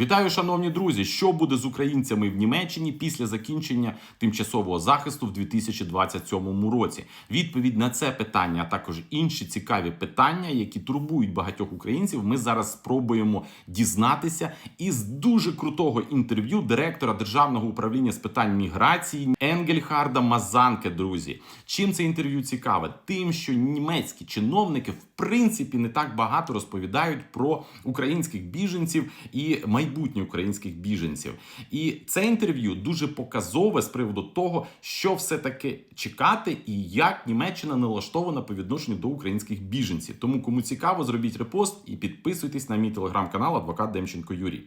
Вітаю, шановні друзі! Що буде з українцями в Німеччині після закінчення тимчасового захисту в 2027 році? Відповідь на це питання, а також інші цікаві питання, які турбують багатьох українців. Ми зараз спробуємо дізнатися із дуже крутого інтерв'ю директора державного управління з питань міграції Енгельхарда Мазанке. Друзі, чим це інтерв'ю цікаве? Тим, що німецькі чиновники в принципі не так багато розповідають про українських біженців і майбутнє українських біженців. І це інтерв'ю дуже показове з приводу того, що все таки чекати, і як Німеччина налаштована по відношенню до українських біженців. Тому кому цікаво, зробіть репост і підписуйтесь на мій телеграм-канал Адвокат Демченко Юрій.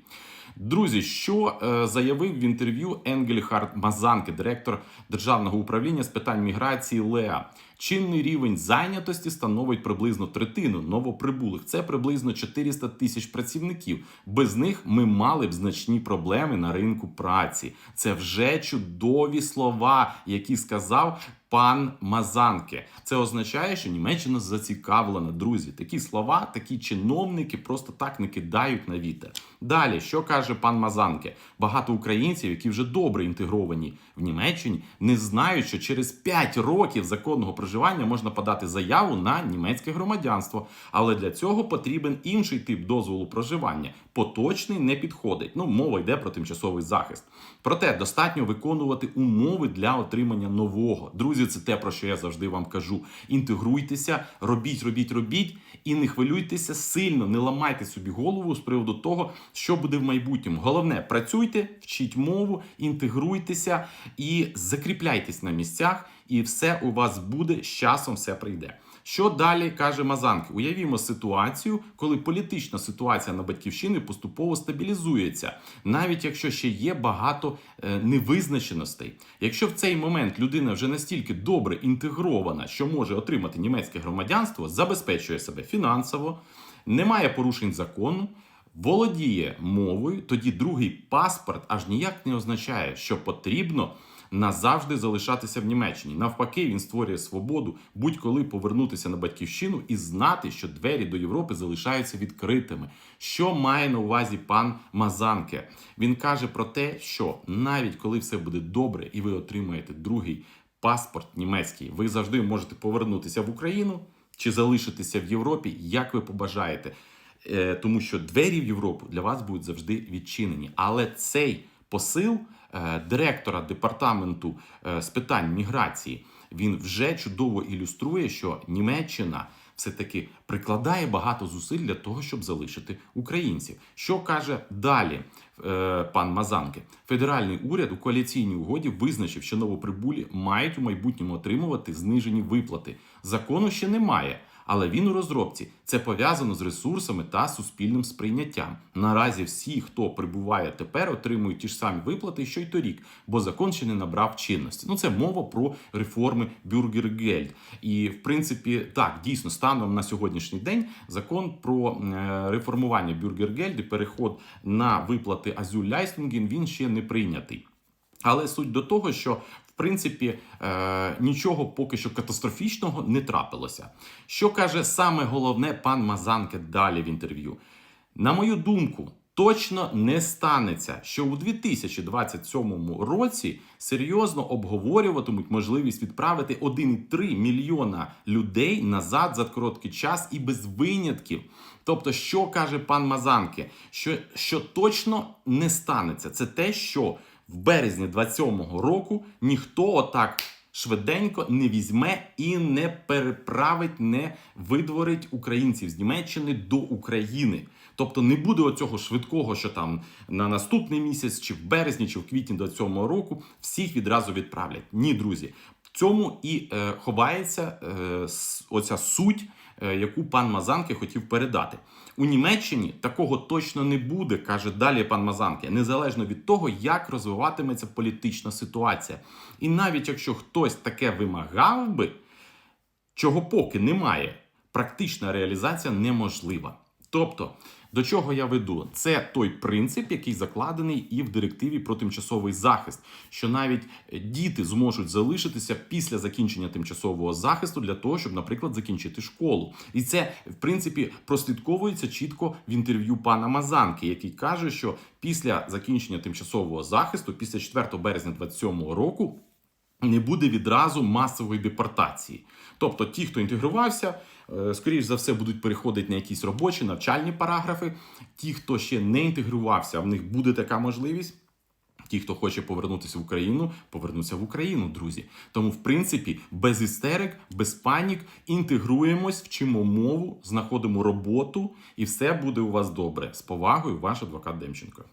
Друзі, що е, заявив в інтерв'ю Енгельхард Мазанке, директор державного управління з питань міграції ЛЕА. Чинний рівень зайнятості становить приблизно третину новоприбулих. Це приблизно 400 тисяч працівників. Без них ми мали б значні проблеми на ринку праці. Це вже чудові слова, які сказав пан Мазанке. Це означає, що Німеччина зацікавлена, друзі. Такі слова, такі чиновники просто так не кидають на вітер. Далі, що каже пан Мазанке? Багато українців, які вже добре інтегровані в Німеччині, не знають, що через 5 років законного проживання можна подати заяву на німецьке громадянство. Але для цього потрібен інший тип дозволу проживання. Поточний не підходить. Ну, мова йде про тимчасовий захист. Проте достатньо виконувати умови для отримання нового. Друзі, це те, про що я завжди вам кажу. Інтегруйтеся, робіть, робіть, робіть і не хвилюйтеся сильно, не ламайте собі голову з приводу того, що буде в майбутньому. Головне, працюйте, вчіть мову, інтегруйтеся і закріпляйтесь на місцях, і все у вас буде з часом, все прийде. Що далі каже Мазанки? Уявімо ситуацію, коли політична ситуація на батьківщині поступово стабілізується, навіть якщо ще є багато е, невизначеностей. Якщо в цей момент людина вже настільки добре інтегрована, що може отримати німецьке громадянство, забезпечує себе фінансово, немає порушень закону. Володіє мовою, тоді другий паспорт аж ніяк не означає, що потрібно назавжди залишатися в Німеччині. Навпаки, він створює свободу будь-коли повернутися на батьківщину і знати, що двері до Європи залишаються відкритими. Що має на увазі пан Мазанке? Він каже про те, що навіть коли все буде добре і ви отримаєте другий паспорт німецький, ви завжди можете повернутися в Україну чи залишитися в Європі, як ви побажаєте. Е, Тому що двері в Європу для вас будуть завжди відчинені. Але цей посил директора департаменту е, з питань міграції він вже чудово ілюструє, що Німеччина все-таки прикладає багато зусиль для того, щоб залишити українців. Що каже далі е, пан Мазанке? Федеральний уряд у коаліційній угоді визначив, що новоприбулі мають у майбутньому отримувати знижені виплати. Закону ще немає. Але він у розробці це пов'язано з ресурсами та суспільним сприйняттям. Наразі всі, хто прибуває тепер, отримують ті ж самі виплати, що й торік, бо закон ще не набрав чинності. Ну це мова про реформи Бюргергельд. І в принципі, так дійсно станом на сьогоднішній день закон про е, реформування Бюргергельд і переход на виплати Азюль-Ляйстунген, він ще не прийнятий. Але суть до того, що принципі е, нічого поки що катастрофічного не трапилося. Що каже саме головне пан Мазанке далі в інтерв'ю? На мою думку, точно не станеться, що у 2027 році серйозно обговорюватимуть можливість відправити 1,3 мільйона людей назад за короткий час і без винятків. Тобто, що каже пан Мазанке, що, що точно не станеться, це те, що в березні 27-го року ніхто отак швиденько не візьме і не переправить, не видворить українців з Німеччини до України. Тобто не буде оцього швидкого, що там на наступний місяць, чи в березні, чи в квітні 27-го року всіх відразу відправлять. Ні, друзі, в цьому і е, ховається е, оця суть яку пан Мазанке хотів передати. У Німеччині такого точно не буде, каже далі пан Мазанке, незалежно від того, як розвиватиметься політична ситуація. І навіть якщо хтось таке вимагав би, чого поки немає, практична реалізація неможлива. Тобто До чого я веду? Це той принцип, який закладений і в директиві про тимчасовий захист, що навіть е, діти зможуть залишитися після закінчення тимчасового захисту для того, щоб, наприклад, закінчити школу. І це в принципі прослідковується чітко в інтерв'ю пана Мазанки, який каже, що після закінчення тимчасового захисту, після 4 березня 2027 року. Не буде відразу масової депортації. Тобто, ті, хто інтегрувався, скоріш за все, будуть переходити на якісь робочі навчальні параграфи. Ті, хто ще не інтегрувався, в них буде така можливість. Ті, хто хоче повернутися в Україну, повернуться в Україну, друзі. Тому, в принципі, без істерик, без панік, інтегруємось, вчимо мову, знаходимо роботу, і все буде у вас добре. З повагою, ваш адвокат Демченко.